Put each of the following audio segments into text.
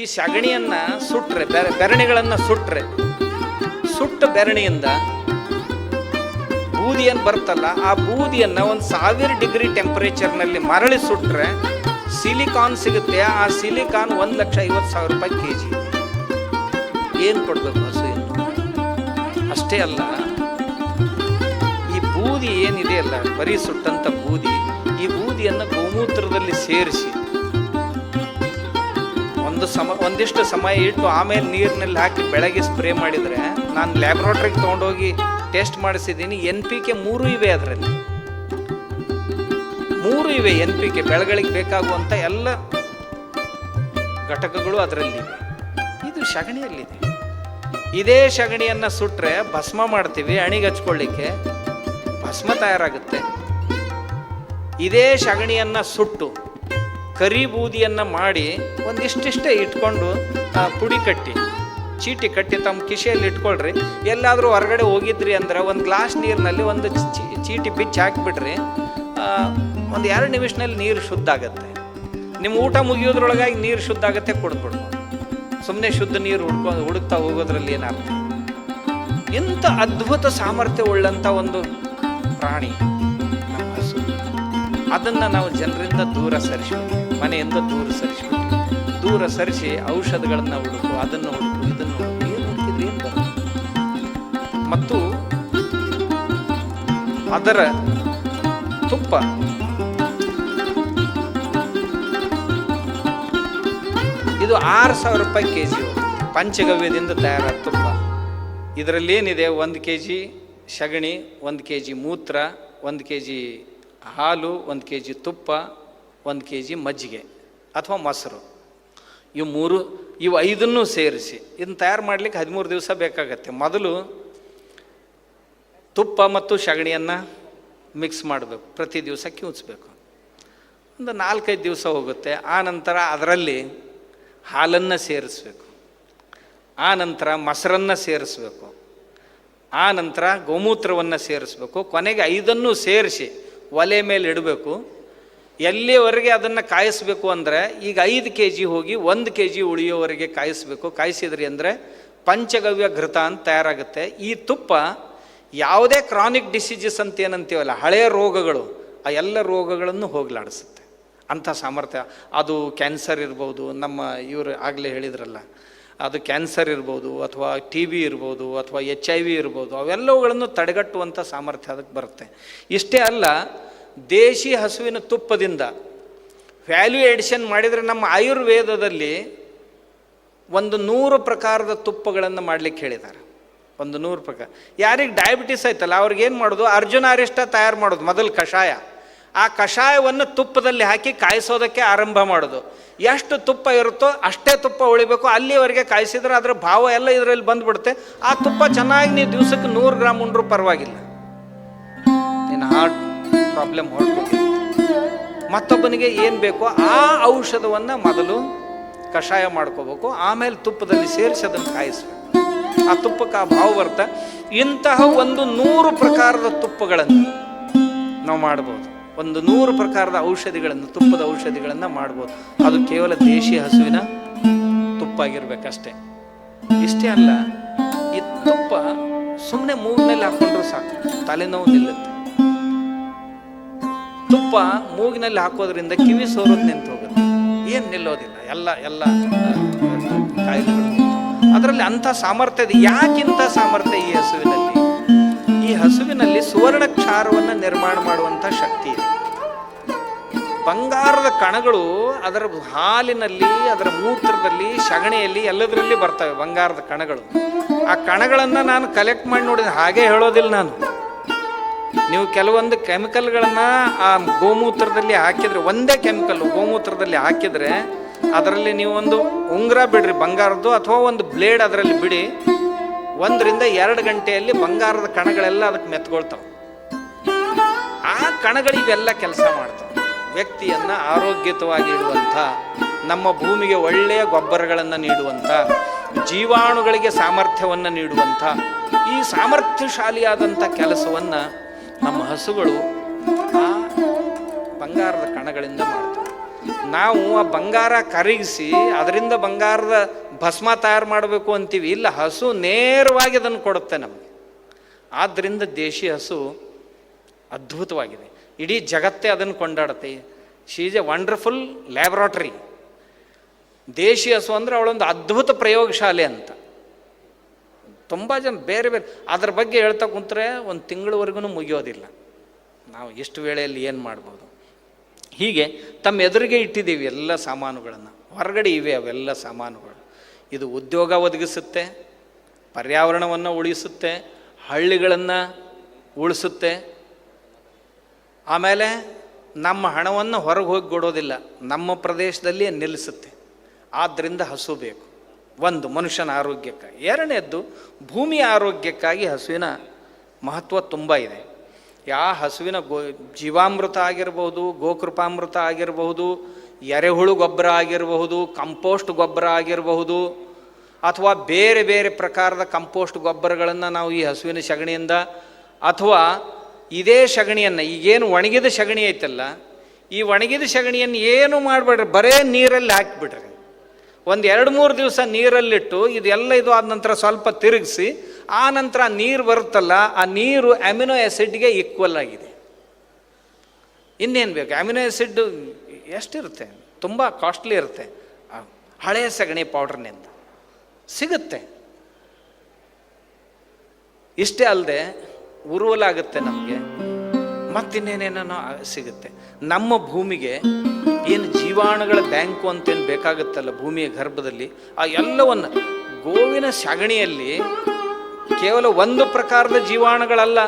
ಈ ಸಗಣಿಯನ್ನ ಸುಟ್ರೆ, ಬೆರ, ಬೆರಣಿಗಳನ್ನು ಸುಟ್ರೆ, ಸುಟ್ಟ ಬೆರಣಿಯಿಂದ ಬೂದಿ ಏನು ಬರ್ತಲ್ಲ, ಆ ಬೂದಿಯನ್ನ ಒಂದು ಸಾವಿರ ಡಿಗ್ರಿ ಟೆಂಪರೇಚರ್ನಲ್ಲಿ ಮರಳಿ ಸುಟ್ರೆ ಸಿಲಿಕಾನ್ ಸಿಗುತ್ತೆ, ಆ ಸಿಲಿಕಾನ್ ಒಂದು ಲಕ್ಷ ಐವತ್ತು ಸಾವಿರ ರೂಪಾಯಿ ಕೆ ಜಿ ಏನು ಕೊಡಬೇಕು ಇನ್ನು? ಅಷ್ಟೇ ಅಲ್ಲ, ಈ ಬೂದಿ ಏನಿದೆ ಅಲ್ಲ, ಬರೀ ಸುಟ್ಟಂತ ಬೂದಿ, ಈ ಬೂದಿಯನ್ನು ಗೋಮೂತ್ರದಲ್ಲಿ ಸೇರಿಸಿ ಒಂದು ಸಮ, ಒಂದಿಷ್ಟು ಸಮಯ ಇಟ್ಟು ಆಮೇಲೆ ನೀರಿನಲ್ಲಿ ಹಾಕಿ ಬೆಳಗ್ಗೆ ಸ್ಪ್ರೇ ಮಾಡಿದರೆ ನಾನು ಲ್ಯಾಬ್ರೋಟ್ರಿಗೆ ತೊಗೊಂಡೋಗಿ ಟೆಸ್ಟ್ ಮಾಡಿಸಿದ್ದೀನಿ. ಎನ್ ಪಿ ಕೆ ಮೂರು ಇವೆ ಅದರಲ್ಲಿ. ಮೂರು ಇವೆ ಎನ್ ಪಿ ಕೆ. ಬೆಳೆಗಳಿಗೆ ಬೇಕಾಗುವಂಥ ಎಲ್ಲ ಘಟಕಗಳು ಅದರಲ್ಲಿವೆ ಇದು ಸಗಣಿಯಲ್ಲಿದೆ ಇದೇ ಸಗಣಿಯನ್ನು ಸುಟ್ಟರೆ ಭಸ್ಮ ಮಾಡ್ತೀವಿ, ಅಣಿಗೆ ಹಚ್ಕೊಳ್ಳಿಕ್ಕೆ ಭಸ್ಮ ತಯಾರಾಗುತ್ತೆ. ಇದೇ ಸಗಣಿಯನ್ನು ಸುಟ್ಟು ಕರಿ ಬೂದಿಯನ್ನು ಮಾಡಿ ಒಂದಿಷ್ಟಿಷ್ಟೇ ಇಟ್ಕೊಂಡು ಆ, ಪುಡಿ ಕಟ್ಟಿ. ಚೀಟಿ ಕಟ್ಟಿ ತಮ್ಮ ಕಿಶೆಯಲ್ಲಿ ಇಟ್ಕೊಳ್ರಿ. ಎಲ್ಲಾದರೂ ಹೊರಗಡೆ ಹೋಗಿದ್ರಿ ಅಂದ್ರೆ ಒಂದು ಗ್ಲಾಸ್ ನೀರಿನಲ್ಲಿ ಒಂದು ಚೀಟಿ ಬಿಚ್ಚಿ ಹಾಕಿಬಿಡ್ರಿ. ಒಂದು ಎರಡು ನಿಮಿಷದಲ್ಲಿ ನೀರು ಶುದ್ಧ ಆಗುತ್ತೆ. ನಿಮ್ಮ ಊಟ ಮುಗಿಯೋದ್ರೊಳಗಾಗಿ ನೀರು ಶುದ್ಧ ಆಗುತ್ತೆ ಕೊಡ್ಬಿಡ್ಬೋದು ಸುಮ್ಮನೆ ಶುದ್ಧ ನೀರು ಹುಡ್ಕೊಂಡು ಹುಡುಕ್ತಾ ಹೋಗೋದ್ರಲ್ಲಿ ಏನಾಗ್ತದೆ ಇಂಥ ಅದ್ಭುತ ಸಾಮರ್ಥ್ಯ ಉಳ್ಳಂಥ ಒಂದು ಪ್ರಾಣಿ ಅದನ್ನು ನಾವು ಜನರಿಂದ ದೂರ ಸರಿಸ್ಬಿಟ್ಟು ಮನೆಯಿಂದ ದೂರ ಸರಿಸಿಬಿಟ್ಟು ದೂರ ಸರಿಸಿ ಔಷಧಗಳನ್ನು ಹುಡುಕು, ಅದನ್ನು ಹುಡುಕು, ಇದನ್ನು ಏನು ಹುಡುಕಿದ್ರೆ ಏನು ಬರುತ್ತೆ ಮತ್ತು ಅದರ ತುಪ್ಪ. ಇದು ಆರು ಸಾವಿರ ರೂಪಾಯಿ ಕೆ ಜಿ ಪಂಚಗವ್ಯದಿಂದ ತಯಾರಾದ ತುಪ್ಪ. ಇದರಲ್ಲಿ ಏನಿದೆ? ಒಂದು ಕೆ ಜಿ ಸಗಣಿ, ಒಂದು ಕೆ ಜಿ ಮೂತ್ರ, ಒಂದು ಕೆ ಜಿ ಹಾಲು, ಒಂದು ಕೆ ಜಿ ತುಪ್ಪ ಒಂದು ಕೆ ಜಿ ಮಜ್ಜಿಗೆ ಅಥವಾ ಮೊಸರು. ಇವು ಮೂರು, ಇವು ಐದನ್ನು ಸೇರಿಸಿ. ಇದನ್ನು ತಯಾರು ಮಾಡಲಿಕ್ಕೆ ಹದಿಮೂರು ದಿವಸ ಬೇಕಾಗತ್ತೆ. ಮೊದಲು ತುಪ್ಪ ಮತ್ತು ಸಗಣಿಯನ್ನು ಮಿಕ್ಸ್ ಮಾಡಬೇಕು. ಪ್ರತಿ ದಿವಸ ಕಿವುಚ್ಬೇಕು ಒಂದು ನಾಲ್ಕೈದು ದಿವಸ ಹೋಗುತ್ತೆ. ಆ ನಂತರ ಅದರಲ್ಲಿ ಹಾಲನ್ನು ಸೇರಿಸ್ಬೇಕು. ಆ ನಂತರ ಮೊಸರನ್ನು ಸೇರಿಸ್ಬೇಕು. ಆ ನಂತರ ಗೋಮೂತ್ರವನ್ನು ಸೇರಿಸ್ಬೇಕು. ಕೊನೆಗೆ ಐದನ್ನು ಸೇರಿಸಿ ಒಲೆ ಮೇಲೆ ಇಡಬೇಕು. ಎಲ್ಲಿವರೆಗೆ ಅದನ್ನು ಕಾಯಿಸ್ಬೇಕು ಅಂದರೆ ಈಗ ಐದು ಕೆ ಜಿ ಹೋಗಿ ಒಂದು ಕೆ ಜಿ ಉಳಿಯೋವರೆಗೆ ಕಾಯಿಸ್ಬೇಕು. ಕಾಯಿಸಿದ್ರಿ ಅಂದರೆ ಪಂಚಗವ್ಯ ಘೃತ ಅಂತ ತಯಾರಾಗುತ್ತೆ. ಈ ತುಪ್ಪ ಯಾವುದೇ ಕ್ರಾನಿಕ್ ಡಿಸೀಜಸ್ ಅಂತ ಏನಂತೀವಲ್ಲ ಹಳೆಯ ರೋಗಗಳು, ಆ ಎಲ್ಲ ರೋಗಗಳನ್ನು ಹೋಗಲಾಡಿಸುತ್ತೆ. ಅಂಥ ಸಾಮರ್ಥ್ಯ. ಅದು ಕ್ಯಾನ್ಸರ್ ಇರ್ಬೋದು, ನಮ್ಮ ಇವರು ಆಗಲೇ ಹೇಳಿದ್ರಲ್ಲ, ಅದು ಕ್ಯಾನ್ಸರ್ ಇರ್ಬೋದು, ಅಥವಾ ಟಿ ಬಿ ಇರ್ಬೋದು, ಅಥವಾ ಎಚ್ ಐ ವಿ ಇರ್ಬೋದು, ಅವೆಲ್ಲವುಗಳನ್ನು ತಡೆಗಟ್ಟುವಂಥ ಸಾಮರ್ಥ್ಯ ಅದಕ್ಕೆ ಬರುತ್ತೆ. ಇಷ್ಟೇ ಅಲ್ಲ ದೇಶಿ ಹಸುವಿನ ತುಪ್ಪದಿಂದ ವ್ಯಾಲ್ಯೂ ಎಡಿಷನ್ ಮಾಡಿದರೆ ನಮ್ಮ ಆಯುರ್ವೇದದಲ್ಲಿ ಒಂದು ನೂರು ಪ್ರಕಾರದ ತುಪ್ಪಗಳನ್ನು ಮಾಡಲಿಕ್ಕೆ ಹೇಳಿದ್ದಾರೆ. ಒಂದು ನೂರು ಪ್ರಕಾರ. ಯಾರಿಗೆ ಡಯಾಬಿಟಿಸ್ ಆಯ್ತಲ್ಲ, ಅವ್ರಿಗೆ ಏನು ಮಾಡೋದು? ಅರ್ಜುನ ಅರಿಷ್ಟ ತಯಾರು ಮಾಡೋದು, ಮೊದಲು ಕಷಾಯ. ಆ ಕಷಾಯವನ್ನು ತುಪ್ಪದಲ್ಲಿ ಹಾಕಿ ಕಾಯಿಸೋದಕ್ಕೆ ಆರಂಭ ಮಾಡೋದು. ಎಷ್ಟು ತುಪ್ಪ ಇರುತ್ತೋ ಅಷ್ಟೇ ತುಪ್ಪ ಉಳಿಬೇಕು. ಅಲ್ಲಿವರೆಗೆ ಕಾಯಿಸಿದ್ರೆ ಅದರ ಭಾವ ಎಲ್ಲ ಇದರಲ್ಲಿ ಬಂದ್ಬಿಡುತ್ತೆ. ಆ ತುಪ್ಪ ಚೆನ್ನಾಗಿ ನೀವು ದಿವಸಕ್ಕೆ ನೂರು ಗ್ರಾಮ್ ಉಂಡ್ರೂ ಪರವಾಗಿಲ್ಲ. ನಿನ್ನ ಹಾರ್ಟ್ ಪ್ರಾಬ್ಲಮ್ ಹೊರಟು. ಮತ್ತೊಬ್ಬನಿಗೆ ಏನು ಬೇಕೋ ಆ ಔಷಧವನ್ನು ಮೊದಲು ಕಷಾಯ ಮಾಡ್ಕೋಬೇಕು, ಆಮೇಲೆ ತುಪ್ಪದಲ್ಲಿ ಸೇರಿಸಿ ಅದನ್ನು ಕಾಯಿಸ್ಬೇಕು. ಆ ತುಪ್ಪಕ್ಕೆ ಆ ಭಾವ ಬರ್ತ, ಇಂತಹ ಒಂದು ನೂರು ಪ್ರಕಾರದ ತುಪ್ಪಗಳನ್ನು ನಾವು ಮಾಡ್ಬೋದು. ಒಂದು ನೂರು ಪ್ರಕಾರದ ಔಷಧಿಗಳನ್ನು, ತುಪ್ಪದ ಔಷಧಿಗಳನ್ನು ಮಾಡ್ಬೋದು. ಅದು ಕೇವಲ ದೇಶಿ ಹಸುವಿನ ತುಪ್ಪ ಆಗಿರ್ಬೇಕಷ್ಟೇ ಇಷ್ಟೇ ಅಲ್ಲ, ಈ ತುಪ್ಪ ಸುಮ್ಮನೆ ಮೂಗಿನಲ್ಲಿ ಹಾಕೊಂಡ್ರೂ ಸಾಕು, ತಲೆನೋವು ನಿಲ್ಲುತ್ತೆ. ತುಪ್ಪ ಮೂಗಿನಲ್ಲಿ ಹಾಕೋದ್ರಿಂದ ಕಿವಿ ಸೋರೋದು ನಿಂತು ಹೋಗುತ್ತೆ. ಏನು ನಿಲ್ಲೋದಿಲ್ಲ, ಎಲ್ಲ ಎಲ್ಲ ಕಾಯಿಲೆಗಳು. ಅದರಲ್ಲಿ ಅಂಥ ಸಾಮರ್ಥ್ಯ ಇದೆ. ಯಾಕಿಂಥ ಸಾಮರ್ಥ್ಯ ಈ ಹಸುವಿನಲ್ಲಿ? ಈ ಹಸುವಿನಲ್ಲಿ ಸುವರ್ಣ ಕ್ಷಾರವನ್ನು ನಿರ್ಮಾಣ ಮಾಡುವಂಥ ಶಕ್ತಿ ಇದೆ. ಬಂಗಾರದ ಕಣಗಳು ಅದರ ಹಾಲಿನಲ್ಲಿ, ಅದರ ಮೂತ್ರದಲ್ಲಿ, ಸಗಣಿಯಲ್ಲಿ ಎಲ್ಲದರಲ್ಲಿ ಬರ್ತವೆ ಬಂಗಾರದ ಕಣಗಳು. ಆ ಕಣಗಳನ್ನು ನಾನು ಕಲೆಕ್ಟ್ ಮಾಡಿ ನೋಡಿದ ಹಾಗೆ ಹೇಳೋದಿಲ್ಲ ನಾನು. ನೀವು ಕೆಲವೊಂದು ಕೆಮಿಕಲ್ಗಳನ್ನು ಆ ಗೋಮೂತ್ರದಲ್ಲಿ ಹಾಕಿದರೆ, ಒಂದೇ ಕೆಮಿಕಲ್ ಗೋಮೂತ್ರದಲ್ಲಿ ಹಾಕಿದರೆ, ಅದರಲ್ಲಿ ನೀವು ಒಂದು ಉಂಗುರ ಬಿಡ್ರಿ ಬಂಗಾರದ್ದು ಅಥವಾ ಒಂದು ಬ್ಲೇಡ್ ಅದರಲ್ಲಿ ಬಿಡಿ, ಒಂದರಿಂದ ಎರಡು ಗಂಟೆಯಲ್ಲಿ ಬಂಗಾರದ ಕಣಗಳೆಲ್ಲ ಅದಕ್ಕೆ ಮೆತ್ಕೊಳ್ತಾವೆ ಆ ಕಣಗಳು ಇವೆಲ್ಲ ಕೆಲಸ ಮಾಡ್ತಾವೆ. ವ್ಯಕ್ತಿಯನ್ನು ಆರೋಗ್ಯತವಾಗಿ ಇಡುವಂಥ, ನಮ್ಮ ಭೂಮಿಗೆ ಒಳ್ಳೆಯ ಗೊಬ್ಬರಗಳನ್ನು ನೀಡುವಂಥ, ಜೀವಾಣುಗಳಿಗೆ ಸಾಮರ್ಥ್ಯವನ್ನು ನೀಡುವಂಥ, ಈ ಸಾಮರ್ಥ್ಯಶಾಲಿಯಾದಂಥ ಕೆಲಸವನ್ನು ನಮ್ಮ ಹಸುಗಳು ಆ ಬಂಗಾರದ ಕಣಗಳಿಂದ ಮಾಡ್ತವೆ. ನಾವು ಆ ಬಂಗಾರ ಕರಗಿಸಿ ಅದರಿಂದ ಬಂಗಾರದ ಭಸ್ಮ ತಯಾರು ಮಾಡಬೇಕು ಅಂತೀವಿ. ಇಲ್ಲ, ಹಸು ನೇರವಾಗಿ ಅದನ್ನು ಕೊಡುತ್ತೆ ನಮಗೆ. ಆದ್ದರಿಂದ ದೇಶಿ ಹಸು ಅದ್ಭುತವಾಗಿದೆ. ಇಡೀ ಜಗತ್ತೇ ಅದನ್ನು ಕೊಂಡಾಡುತ್ತೆ. She is a wonderful laboratory ದೇಶಿ ಹಸು ಅಂದರೆ ಅವಳೊಂದು ಅದ್ಭುತ ಪ್ರಯೋಗಶಾಲೆ ಅಂತ. ತುಂಬ ಜನ ಬೇರೆ ಬೇರೆ. ಅದ್ರ ಬಗ್ಗೆ ಹೇಳ್ತಾ ಕುಂತ್ರೆ ಒಂದು ತಿಂಗಳವರೆಗೂ ಮುಗಿಯೋದಿಲ್ಲ. ನಾವು ಎಷ್ಟು ವೇಳೆಯಲ್ಲಿ ಏನು ಮಾಡ್ಬೋದು? ಹೀಗೆ ತಮ್ಮ ಎದುರಿಗೆ ಇಟ್ಟಿದ್ದೀವಿ ಎಲ್ಲ ಸಾಮಾನುಗಳನ್ನು. ಹೊರಗಡೆ ಇವೆ ಅವೆಲ್ಲ ಸಾಮಾನುಗಳು. ಇದು ಉದ್ಯೋಗ ಒದಗಿಸುತ್ತೆ, ಪರ್ಯಾವರಣವನ್ನು ಉಳಿಸುತ್ತೆ, ಹಳ್ಳಿಗಳನ್ನು ಉಳಿಸುತ್ತೆ. ಆಮೇಲೆ ನಮ್ಮ ಹಣವನ್ನು ಹೊರಗೆ ಹೋಗಿ ಕೊಡೋದಿಲ್ಲ, ನಮ್ಮ ಪ್ರದೇಶದಲ್ಲಿಯೇ ನಿಲ್ಲಿಸುತ್ತೆ. ಆದ್ದರಿಂದ ಹಸು ಬೇಕು. ಒಂದು ಮನುಷ್ಯನ ಆರೋಗ್ಯಕ್ಕಾಗಿ. ಎರಡನೇದ್ದು, ಭೂಮಿಯ ಆರೋಗ್ಯಕ್ಕಾಗಿ ಹಸುವಿನ ಮಹತ್ವ ತುಂಬ ಇದೆ. ಯಾ ಹಸುವಿನ ಗೋ, ಜೀವಾಮೃತ ಆಗಿರಬಹುದು, ಗೋಕೃಪಾಮೃತ ಆಗಿರಬಹುದು, ಎರೆಹುಳು ಗೊಬ್ಬರ ಆಗಿರಬಹುದು, ಕಂಪೋಸ್ಟ್ ಗೊಬ್ಬರ ಆಗಿರಬಹುದು, ಅಥವಾ ಬೇರೆ ಬೇರೆ ಪ್ರಕಾರದ ಕಂಪೋಸ್ಟ್ ಗೊಬ್ಬರಗಳನ್ನು ನಾವು ಈ ಹಸುವಿನ ಸಗಣಿಯಿಂದ, ಅಥವಾ ಇದೇ ಸಗಣಿಯನ್ನು, ಈಗೇನು ಒಣಗಿದ ಸಗಣಿ ಐತಲ್ಲ, ಈ ಒಣಗಿದ ಸಗಣಿಯನ್ನು ಏನು ಮಾಡಬೇಡ್ರಿ, ಬರೇ ನೀರಲ್ಲಿ ಹಾಕಿಬಿಡ್ರಿ. ಒಂದು ಎರಡು ಮೂರು ದಿವಸ ನೀರಲ್ಲಿಟ್ಟು ಇದೆಲ್ಲ ಇದು ಆದ ನಂತರ ಸ್ವಲ್ಪ ತಿರುಗಿಸಿ, ಆ ನಂತರ ನೀರು ಬರುತ್ತಲ್ಲ, ಆ ನೀರು ಅಮಿನೋ ಆ್ಯಸಿಡ್ಗೆ ಈಕ್ವಲ್ ಆಗಿದೆ. ಇನ್ನೇನು ಬೇಕು? ಅಮಿನೋ ಆ್ಯಸಿಡ್ ಎಷ್ಟಿರುತ್ತೆ? ತುಂಬ ಕಾಸ್ಟ್ಲಿ ಇರುತ್ತೆ. ಹಳೆಯ ಸಗಣಿ ಪೌಡ್ರ್ನಿಂದ ಸಿಗುತ್ತೆ. ಇಷ್ಟೇ ಅಲ್ಲದೆ ಉರುವಲಾಗುತ್ತೆ ನಮಗೆ. ಮತ್ತಿನ್ನೇನೇನೋ ಸಿಗುತ್ತೆ. ನಮ್ಮ ಭೂಮಿಗೆ ಏನು ಜೀವಾಣುಗಳ ಬ್ಯಾಂಕು ಅಂತೇನು ಬೇಕಾಗುತ್ತಲ್ಲ ಭೂಮಿಯ ಗರ್ಭದಲ್ಲಿ, ಆ ಎಲ್ಲವನ್ನು ಗೋವಿನ ಸಗಣಿಯಲ್ಲಿ ಕೇವಲ ಒಂದು ಪ್ರಕಾರದ ಜೀವಾಣುಗಳಲ್ಲ,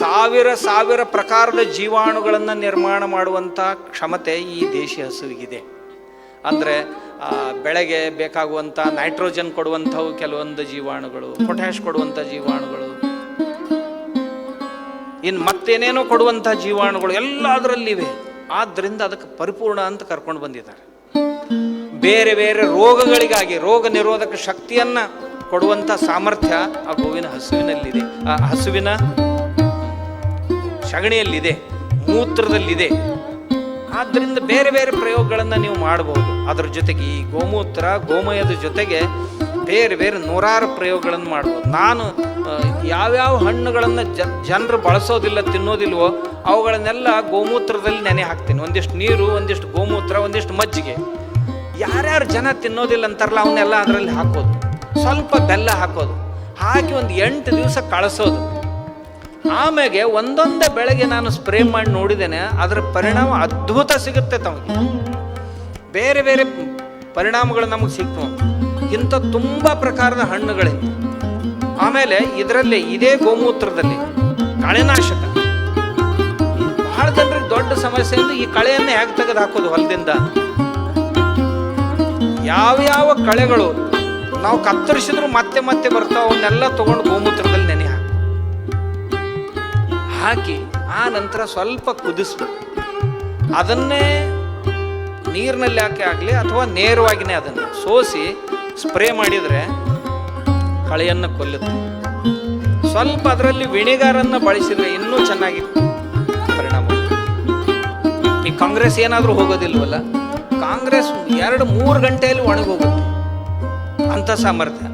ಸಾವಿರ ಸಾವಿರ ಪ್ರಕಾರದ ಜೀವಾಣುಗಳನ್ನು ನಿರ್ಮಾಣ ಮಾಡುವಂಥ ಕ್ಷಮತೆ ಈ ದೇಶಿ ಹಸುವಿಗಿದೆ. ಅಂದರೆ ಬೆಳೆಗೆ ಬೇಕಾಗುವಂಥ ನೈಟ್ರೋಜನ್ ಕೊಡುವಂಥವು ಕೆಲವೊಂದು ಜೀವಾಣುಗಳು ಪೊಟ್ಯಾಶ್ ಕೊಡುವಂಥ ಜೀವಾಣುಗಳು ಇನ್ನು ಮತ್ತೇನೇನೋ ಕೊಡುವಂಥ ಜೀವಾಣುಗಳು ಎಲ್ಲ ಅದರಲ್ಲಿವೆ. ಆದ್ದರಿಂದ ಅದಕ್ಕೆ ಪರಿಪೂರ್ಣ ಅಂತ ಕರ್ಕೊಂಡು ಬಂದಿದ್ದಾರೆ. ಬೇರೆ ಬೇರೆ ರೋಗಗಳಿಗಾಗಿ, ರೋಗ ನಿರೋಧಕ ಶಕ್ತಿಯನ್ನು ಕೊಡುವಂಥ ಸಾಮರ್ಥ್ಯ ಆ ಗೋವಿನ ಹಸುವಿನಲ್ಲಿದೆ. ಆ ಹಸುವಿನ ಸಗಣಿಯಲ್ಲಿದೆ, ಮೂತ್ರದಲ್ಲಿದೆ. ಆದ್ದರಿಂದ ಬೇರೆ ಬೇರೆ ಪ್ರಯೋಗಗಳನ್ನು ನೀವು ಮಾಡಬಹುದು ಅದರ ಜೊತೆಗೆ ಈ ಗೋಮೂತ್ರ, ಗೋಮಯದ ಜೊತೆಗೆ ಬೇರೆ ಬೇರೆ ನೂರಾರು ಪ್ರಯೋಗಗಳನ್ನು ಮಾಡ್ಬೋದು. ನಾನು ಯಾವ್ಯಾವ ಹಣ್ಣುಗಳನ್ನು ಜ, ಜನರು ಬಳಸೋದಿಲ್ಲ, ತಿನ್ನೋದಿಲ್ವೋ, ಅವುಗಳನ್ನೆಲ್ಲ ಗೋಮೂತ್ರದಲ್ಲಿ ನೆನೆ ಹಾಕ್ತೀನಿ. ಒಂದಿಷ್ಟು ನೀರು, ಒಂದಿಷ್ಟು ಗೋಮೂತ್ರ, ಒಂದಿಷ್ಟು ಮಜ್ಜಿಗೆ. ಯಾರ್ಯಾರು ಜನ ತಿನ್ನೋದಿಲ್ಲ ಅಂತಾರಲ್ಲ, ಅವನ್ನೆಲ್ಲ ಅದರಲ್ಲಿ ಹಾಕೋದು. ಸ್ವಲ್ಪ ಬೆಲ್ಲ ಹಾಕೋದು. ಹಾಕಿ ಒಂದು ಎಂಟು ದಿವಸ ಕಳಿಸೋದು. ಆಮೇಲೆ ಒಂದೊಂದೇ ಬೆಳಗ್ಗೆ ನಾನು ಸ್ಪ್ರೇ ಮಾಡಿ ನೋಡಿದ್ದೇನೆ, ಅದರ ಪರಿಣಾಮ ಅದ್ಭುತ ಸಿಗುತ್ತೆ ತಮಗೆ. ಬೇರೆ ಬೇರೆ ಪರಿಣಾಮಗಳು ನಮಗೆ ಸಿಕ್ತು ಇಂಥ ತುಂಬ ಪ್ರಕಾರದ ಹಣ್ಣುಗಳಿವೆ ಆಮೇಲೆ ಇದರಲ್ಲಿ ಇದೇ ಗೋಮೂತ್ರದಲ್ಲಿ ಕಳೆನಾಶಕ. ಬಹಳ ಜನರಿಗೆ ದೊಡ್ಡ ಸಮಸ್ಯೆ ಅಂದ್ರೆ ಈ ಕಳೆಯನ್ನು ಹೇಗೆ ತೆಗೆದು ಹಾಕೋದು ಹೊಲದಿಂದ ಯಾವ್ಯಾವ ಕಳೆಗಳು ನಾವು ಕತ್ತರಿಸಿದ್ರು ಮತ್ತೆ ಮತ್ತೆ ಬರ್ತಾವ, ಅವನ್ನೆಲ್ಲ ತಗೊಂಡು ಗೋಮೂತ್ರದಲ್ಲಿ ನೆನೆ ಹಾಕಿ. ಹಾಕಿ ಆ ನಂತರ ಸ್ವಲ್ಪ ಕುದಿಸ್ಬೇಕು. ಅದನ್ನೇ ನೀರಿನಲ್ಲಿ ಹಾಕಿ ಆಗಲಿ ಅಥವಾ ನೇರವಾಗಿನೇ ಅದನ್ನು ಸೋಸಿ ಸ್ಪ್ರೇ ಮಾಡಿದರೆ ಕಳೆಯನ್ನು ಕೊಲ್ಲುತ್ತೆ. ಸ್ವಲ್ಪ ಅದರಲ್ಲಿ ವಿಣಿಗಾರನ್ನು ಬಳಸಿದರೆ ಇನ್ನೂ ಚೆನ್ನಾಗಿ ಪರಿಣಾಮ ಈ ಕಾಂಗ್ರೆಸ್ ಏನಾದರೂ ಹೋಗೋದಿಲ್ವಲ್ಲ? ಕಾಂಗ್ರೆಸ್ ಎರಡು ಮೂರು ಗಂಟೆಯಲ್ಲಿ ಒಣಗೋಗುತ್ತೆ. ಅಂಥ ಸಾಮರ್ಥ್ಯ.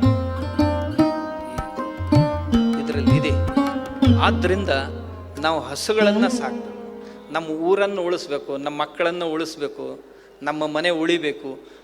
ಇದರಲ್ಲಿ ಇದೆ. ಆದ್ದರಿಂದ ನಾವು ಹಸುಗಳನ್ನು ಸಾಕಬೇಕು. ನಮ್ಮ ಊರನ್ನು ಉಳಿಸ್ಬೇಕು, ನಮ್ಮ ಮಕ್ಕಳನ್ನು ಉಳಿಸ್ಬೇಕು, ನಮ್ಮ ಮನೆ ಉಳಿಬೇಕು.